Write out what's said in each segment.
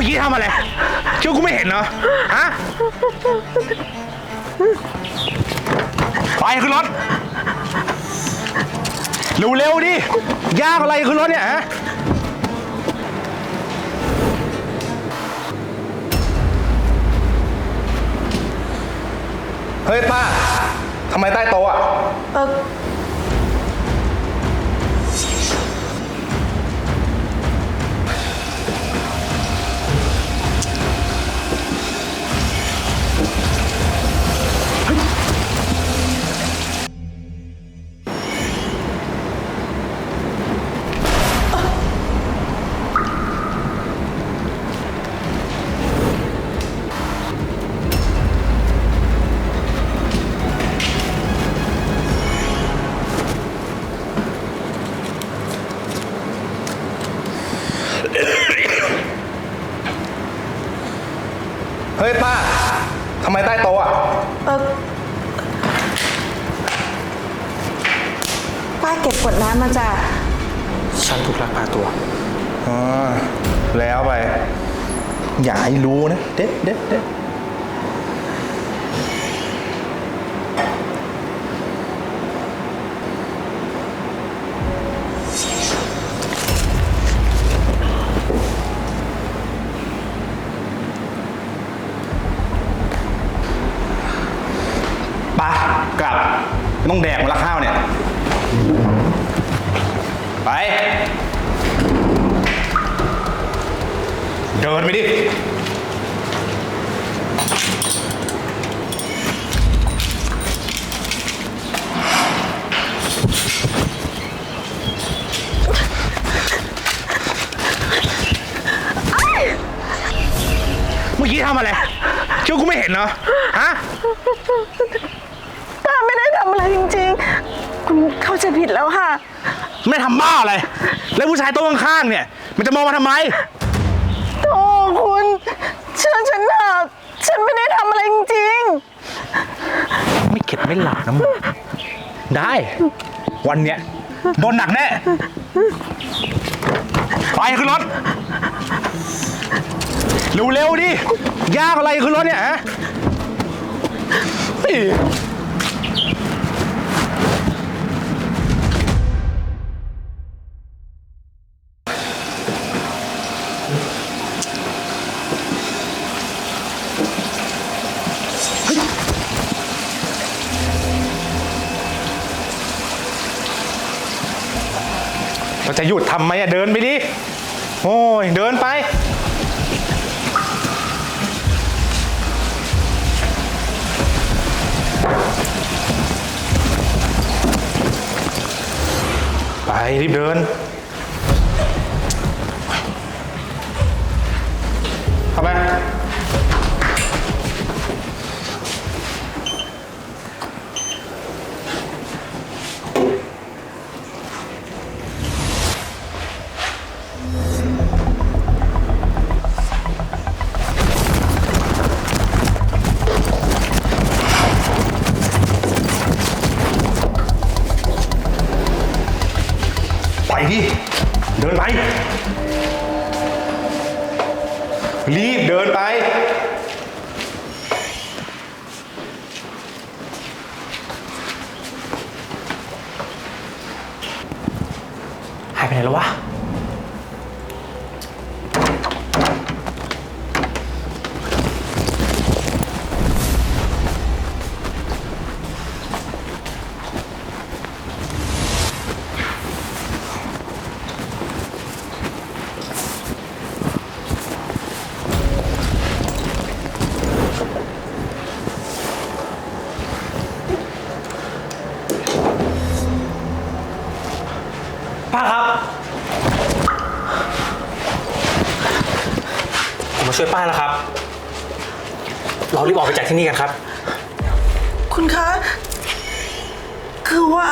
มื่อกี้ทำอะไรคิดว่ากูไม่เห็นเหรอฮะไปขึ้นรถเร็วๆดิยากอะไรขึ้นรถเนี่ยฮะเฮ้ยป้าทำไมใต้โต๊ะอะ เออ ไมใต้โต๊ะอะ เออป้าเก็บขวดน้ำมาจากฉันถูกลักพาตัวอ๋อแล้วไป อย่าให้รู้นะ เด็ดเด็ดเด็ด ต้องแดกมาละข้าวเนี่ย ไป เดินไปดิ เข้าใจผิดแล้วค่ะ ไม่ทำบ้าอะไร แล้วผู้ชายโต๊ะข้างๆเนี่ย มันจะมองมาทำไมโอ้คุณ เชื่อฉันเถอะฉันไม่ได้ทำอะไรจริงไม่เข็ดไม่หลาบนะมึงได้ วันเนี้ยโดนหนักแน่ ไปขึ้นรถ เร็วๆดิ ยากอะไรขึ้นรถเนี่ยฮะเเราจะหยุดทำไหมอะเดินไปดิ โอ้ย เดินไป ไปรีบเดิน ดิ เดินไป รีบเดินไป หายไปไหนแล้ววะ ช่วยป้าแล้วครับ เรารีบออกไปจากที่นี่กันครับๆคุณคะ คือว่า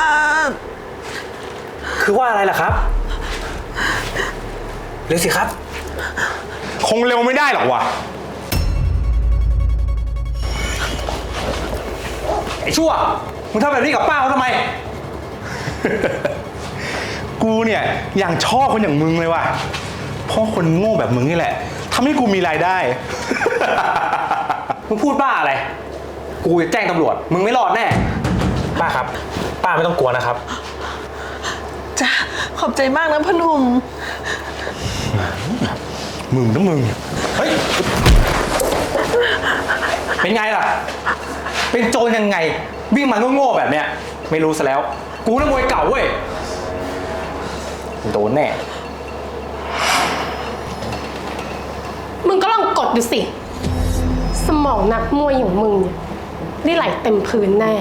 คือว่าอะไรล่ะครับ เร็วสิครับ คงเร็วไม่ได้หรอกวะไอ้ชั่วมึงทำแบบนี้กับป้าเขาทำไม กูเนี่ยอย่างชอบคนอย่างมึงเลยว่ะเพราะคนโง่แบบมึงนี่แหละ ทำให้กูมีรายได้ มึงพูดบ้าอะไร กูจะแจ้งตำรวจ มึงไม่รอดแน่ ป้าครับ ป้าไม่ต้องกลัวนะครับ จ้ะขอบใจมากนะพ่อหนุ่มมึงนะมึง เฮ้ย เป็นไงล่ะ เป็นโจรยังไง วิ่งมาโง่ๆแบบเนี้ย ไม่รู้ซะแล้ว กูนักมวยเก่าเว้ย โดนแน่ มึงก็ลองกดดูสิ สมองนักมวยอย่างมึงเนี่ยได้ไหลเต็มพื้นแน่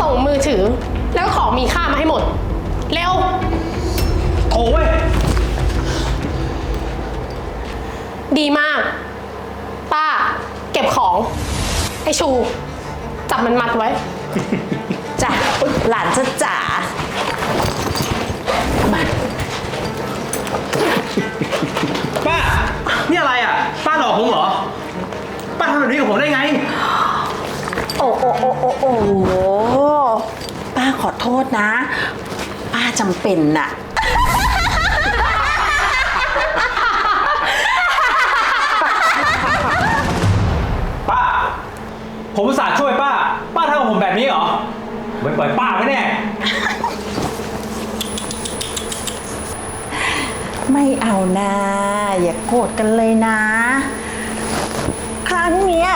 ส่งมือถือ แล้วของมีค่ามาให้หมด เร็ว โถ่เว้ย ดีมาก ป้า เก็บของ ไอชู จับมันมัดไว้ จ้ะหลานจะจ๋ามา ป้า นี่อะไรอะ ป้าหลอกผมเหรอ ป้าทำแบบนี้กับผมได้ไง โอ้โอ้โอ้โอ้โอ้ป้าขอโทษนะ ป้าจำเป็นน่ะ ป้า ผมอุตส่าห์ช่วยป้า ป้าทำกับผมแบบนี้เหรอไม่ปล่อยป้าไว้แน่ ไม่เอานะอย่าโกรธกันเลยนะ ครั้งเนี้ย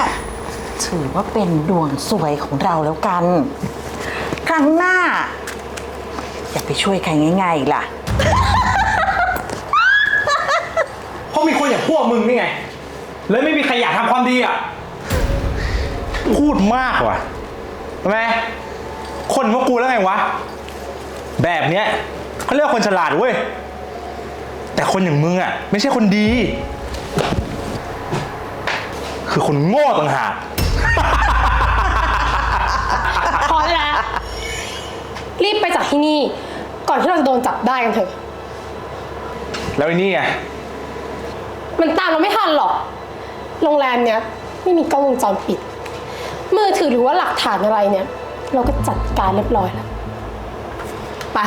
ถือว่าเป็นดวงสวยของเราแล้วกัน ครั้งหน้า อย่าไปช่วยใครง่ายๆอีกล่ะ เพราะมีคนอย่างพวกมึงนี่ไง เลยไม่มีใครอยากทำความดีอะ พูดมากว่ะทำไมคนพวกกูแล้วไงวะ แบบเนี้ยเขาเรียกว่าคนฉลาดเว้ย แต่คนอย่างมึงอะไม่ใช่คนดี คือคนโง่ต่างหาก พอได้แล้วรีบไปจากที่นี่ ก่อนที่เราจะโดนจับได้กันเถอะ แล้วไอ้นี่ไงมันตามเราไม่ทันหรอก โรงแรมเนี้ยไม่มีกล้องวงจรปิด มือถือหรือว่าหลักฐานอะไรเนี่ย เราก็จัดการเรียบร้อยแล้ว ไป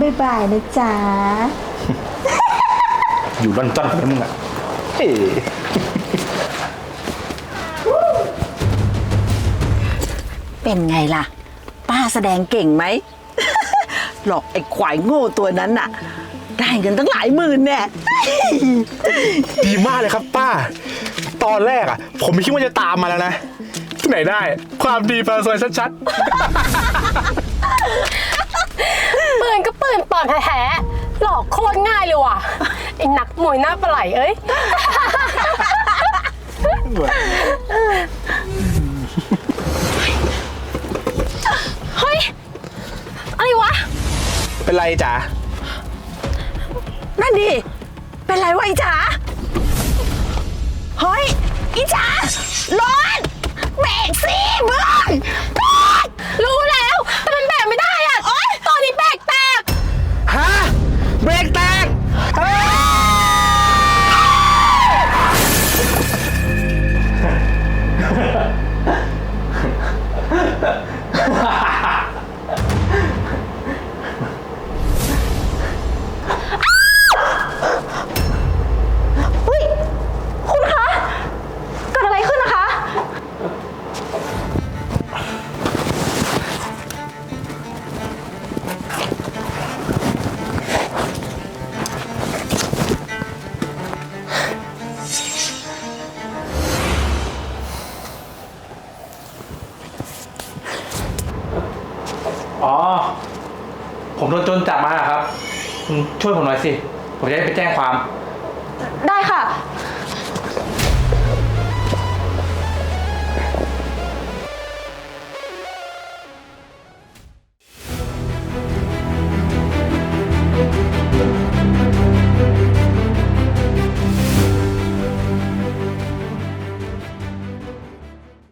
บ๊ายบายนะจ๊ะ อยู่ร่อนจ้อนไปมึงอะเฮ้ยเป็นไงล่ะ ป้าแสดงเก่งไหม หลอกไอ้ควายโง่ตัวนั้นน่ะ ได้เงินตั้งหลายหมื่นเนี่ยดีมากเลยครับป้า ตอนแรกอะ ผมไม่คิดว่าจะตามมาแล้วนะ ที่ไหนได้ ความดีปลาซวยชัด ปืนก็ปืนปลอมแท้ๆหลอกโคตรง่ายเลยว่ะไอ้นักมวยหน้าปลาไหลเอ้ย เฮ้ย อะไรวะๆเป็นไรจ๋านั่นดิ เป็นไรวะไอ้จ๋าเฮ้ยอีจ๋าร้อนเบรกสิมึง จับมาอะครับคุณช่วยผมหน่อยสิ ผมจะได้ไปแจ้งความ